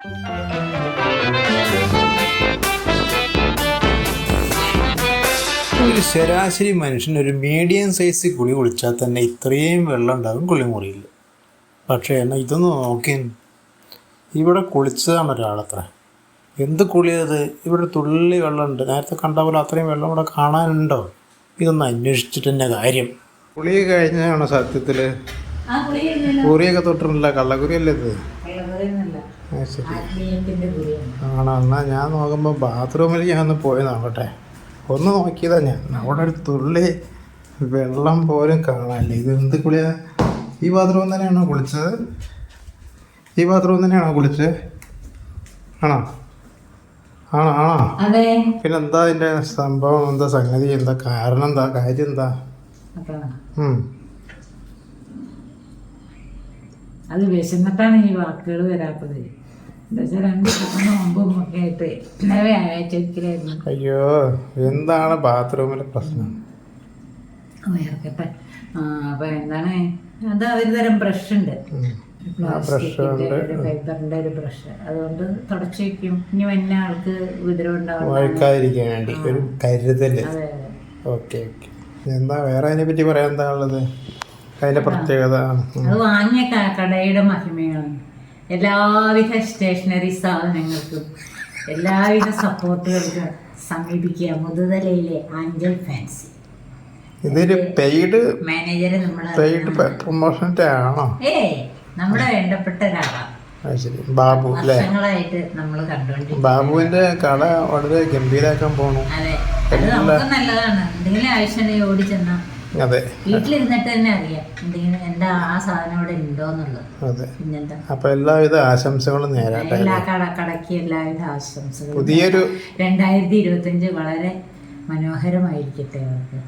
ഒരു ശരാശരി മനുഷ്യൻ ഒരു മീഡിയം സൈസ് കുളി കുളിച്ചാൽ തന്നെ ഇത്രയും വെള്ളം ഉണ്ടാകും കുളിമുറിയിൽ. പക്ഷേ എന്നാൽ ഇതൊന്ന് നോക്കി. ഇവിടെ കുളിച്ചതാണ് ഒരാളത്ര. എന്ത് കുളിയത്? ഇവിടെ തുള്ളി വെള്ളമുണ്ട്. നേരത്തെ കണ്ട പോലെ അത്രയും വെള്ളം ഇവിടെ കാണാനുണ്ടോ? ഇതൊന്ന് അന്വേഷിച്ചിട്ട് തന്നെ കാര്യം. കുളി കഴിഞ്ഞാണോ സത്യത്തിൽ കുറിയൊക്കെ തൊട്ടിട്ടുണ്ടല്ലോ. കള്ളക്കുറിയല്ലേ ഇത്? ശരി. ആണോ എന്നാ ഞാൻ നോക്കുമ്പോൾ ബാത്റൂമിൽ ഞാൻ ഒന്ന് പോയി നോക്കട്ടെ. ഒന്ന് നോക്കിയതാ ഞാൻ. അവിടെ ഒരു തുള്ളി വെള്ളം പോലും കാണാനില്ല. ഇത് എന്ത് കുളിയാ? ഈ ബാത്റൂം തന്നെയാണോ കുളിച്ചത്? ഈ ബാത്റൂം തന്നെയാണോ കുളിച്ചത്? ആണോ? ആണോ ആണോ? പിന്നെ എന്താ അതിന്റെ സംഭവം? എന്താ സംഗതി? എന്താ കാരണം? എന്താ കാര്യം? എന്താ. അത് വിശന്നിട്ടാണ് ഈ വാക്കുകൾ വരാത്തത്. എന്താ വെച്ചാൽ രണ്ട് തവണ മുമ്പും ഒക്കെ ആയിട്ട് വ്യാഴാഴ്ച ഒരിക്കലായിരുന്നു അയ്യോ എന്താണ് ബാത്റൂമിലെ പ്രശ്നം? വേർക്കട്ടെ ആ അപ്പൊ എന്താണ്? അത് ഒരു തരം ബ്രഷ് ഉണ്ട് ഉം. ആ ബ്രഷ് പ്ലാസ്റ്റിക്കിന്റെ കൊണ്ട് ഒരു പേപ്പറിന്റെ ഒരു ബ്രഷ്. അതുകൊണ്ട് തുടച്ചു വെക്കും. ഇനി വന്ന ആൾക്ക് ഉപദ്രവം ഉണ്ടാവും വഴുക്കാതിരിക്കാൻ വേണ്ടി. ഒരു കരുതൽ. Okay okay. എന്താ വേറെ അതിനെ പറ്റി പറയാൻ എന്താ ഉള്ളത്? അതിന്റെ പ്രത്യേകത? അത് വാങ്ങിയ കടയുടെ മഹിമയാണ്. എല്ലാവിധ സ്റ്റേഷനറി സാധനങ്ങൾക്കും എല്ലാവിധ സപ്പോർട്ടുകൾക്കും സമീപിക്കുക മുതുതലയിലെ ആഞ്ചൽ ഫാൻസി. ഇതൊരു പെയ്ഡ് മാനേജറെ നമ്മളെ പെയ്ഡ് പ്രൊമോഷന്റെ ആണോ ഏ നമ്മുടെ വേണ്ടപ്പെട്ട ഒരാളാണ് ശരി. ബാബു അല്ലേ? വർഷങ്ങളായിട്ട് നമ്മൾ കണ്ടുകൊണ്ടിരിക്കും ബാബുവിന്റെ കട വളരെ ഗംഭീരാക്കാൻ പോണു. അതെ. അത് നമുക്ക് നല്ലതാണ്. എന്തെങ്കിലും ആവശ്യമുണ്ടെങ്കിൽ ഓടി ചെന്നാ അതെ. വീട്ടിലിരുന്നിട്ട് തന്നെ അറിയാം. എന്തെങ്കിലും എന്താ ആ സാധനം ഇവിടെ പിന്നെന്താ? അപ്പൊ എല്ലാവിധ ആശംസകളും നേരാട്ടെ എല്ലാ എല്ലാവിധ ആശംസകളും. പുതിയൊരു രണ്ടായിരത്തി ഇരുപത്തഞ്ച് വളരെ മനോഹരമായിരിക്കട്ടെ അവർക്ക്.